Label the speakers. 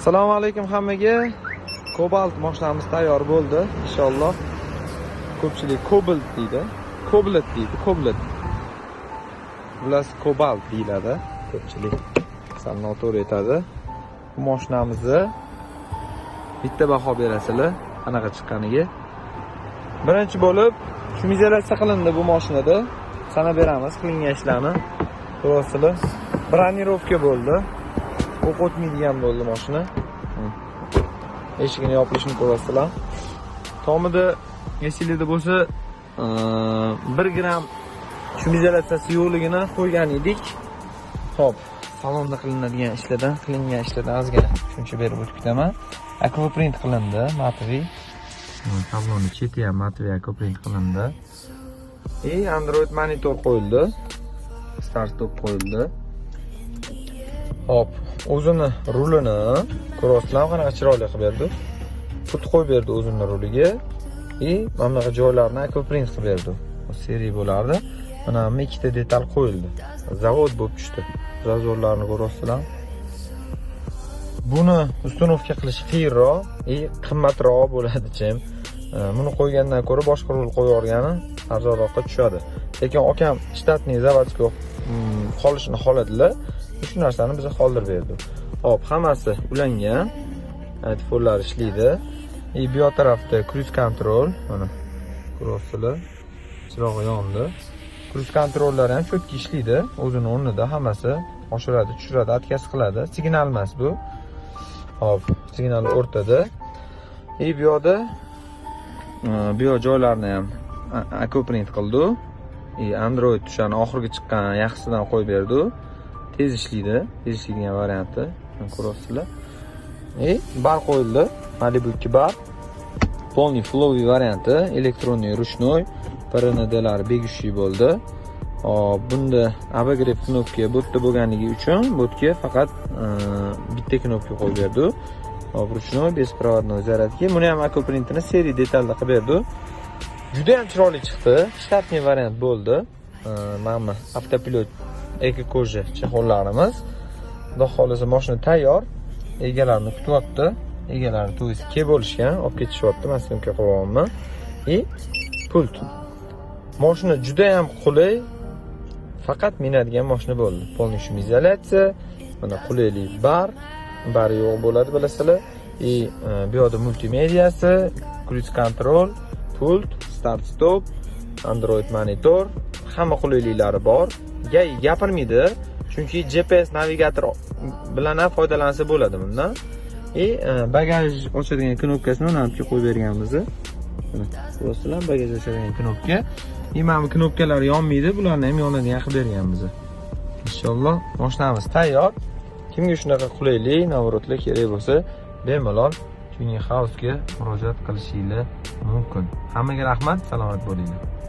Speaker 1: Assalomu alaykum hammaga. Cobalt mashinamiz tayyor bo'ldi, inshaalloh. Ko'pchilik Cobalt deydi. koblet deydi, koblet Bilasiz, Cobalt deyiladi. Ko'pchilik sal noto'g'ri aytadi. Bu mashinamizni bitta baho berasizlar, qanaqa chiqqaniga. Birinchi bo'lib shumizatsiya qilindi bu mashinada. Sana beramiz qilingan ishlarni. Ko'rasizlar. Branirovka bo'ldi. O'q o'tmaydigan bo'ldi mashina eshigini yopilishini ko'rasizlar. Tomida esinglarda bo'lsa bir gramm shumizatsiyasi yo'qligini qo'ygan edik. Ho'p salonda qilinadigan ishlardan qilingan ishlardan ozgina tushuncha berib o'tib ketaman akvaprint qilindi matviy tabloni cheti ham matviy akvaprint qilindi. И android monitor qo'yildi. Start stop qo'yildi Hop, o'zini rulini ko'ryapsizlarmi qanaqa chiroyli qilib berdi. Put qo'yib berdi o'zini ruliga и mana bunaqa joylarini akvaprint qilib berdi. Seriya bo'lardi. Mana bu ikkita detal qo'yildi. Zavod bo'lib tushdi. Zazorlarni ko'ryapsizlarmi Buni установка qilish qiyinroq и qimmatroq bo'ladi chim Buni qo'ygandan ko'ra boshqa rul qo'yib yuborgani arzonroqqa tushadi. Lekin akam shtatniy zavodskiy mm, qolishini xohladilar. Shu narsani bizga qoldirib berdi hop hammasi ulangan telefonlar ishlaydi и bu yoq tarafda cruise control mana ko'ryapsizlar chirog'i yondi cruise kontrollari ham cho'tki ishlaydi o'zini o'rnida hammasi oshiradi tushiradi отказ qiladi signal emas bu hop signal o'rtada и bu yoqda bu yoq joylarni ham akoprint qildi и android o'shani oxirgi chiqqan yaxshisidan qo'yib berdi tez ishlaydi tez ishlaydigan varianti ko'ryapsizlar. И bar qo'yildi. Malibu ikki bar полный flowy varianti. Elektronniy ruchной PRNDlari бегущий bo'ldi. Hop bunda обогрев knopka bu yerda bo'lganligi uchun bu yerga faqat e, bitta knopka qo'yib berdi. Hop ruchной беспроводной zaryadka buni ham akvaprintini seriya detalda qilib berdi. Juda ham chiroyli chiqdi. Shtatniy variant bo'ldi. E, mana bu avtopilot eko koja chexollarimiz xudo xohlasa mashina tayyor. Egalarini kutyapti. Egalari то kelib bo'lishgan. Olib ketishyapti. Man syomka qilyapman и pult mashina juda ham qulay. Faqat minadigan mashina bo'ldi. Полный shumizatsiya mana qulaylik bar. Bari yo'q bo'ladi bilasizlar. И e, bu yoqda multimediyasi cruise control pult start stop android monitor hamma qulayliklari bor. Gapirmaydi. Chunki gps navigator bilan ham foydalansa bo'ladi bundan. И bagaj ochadigan knopkasini mana bu qo'yib berganmiz ko'ryapsizlar bagaj ochadigan knopka. И mana bu knopkalar yonmaydi. Bularni ham yonadigan qilib berganmiz inshaalloh mashinamiz tayyor. Kimga shunaqa qulaylik наоборотlar kerak bo'lsa bemalol tuning housega murojaat qilishinglar mumkin. Hammaga rahmat salomat bo'linglar.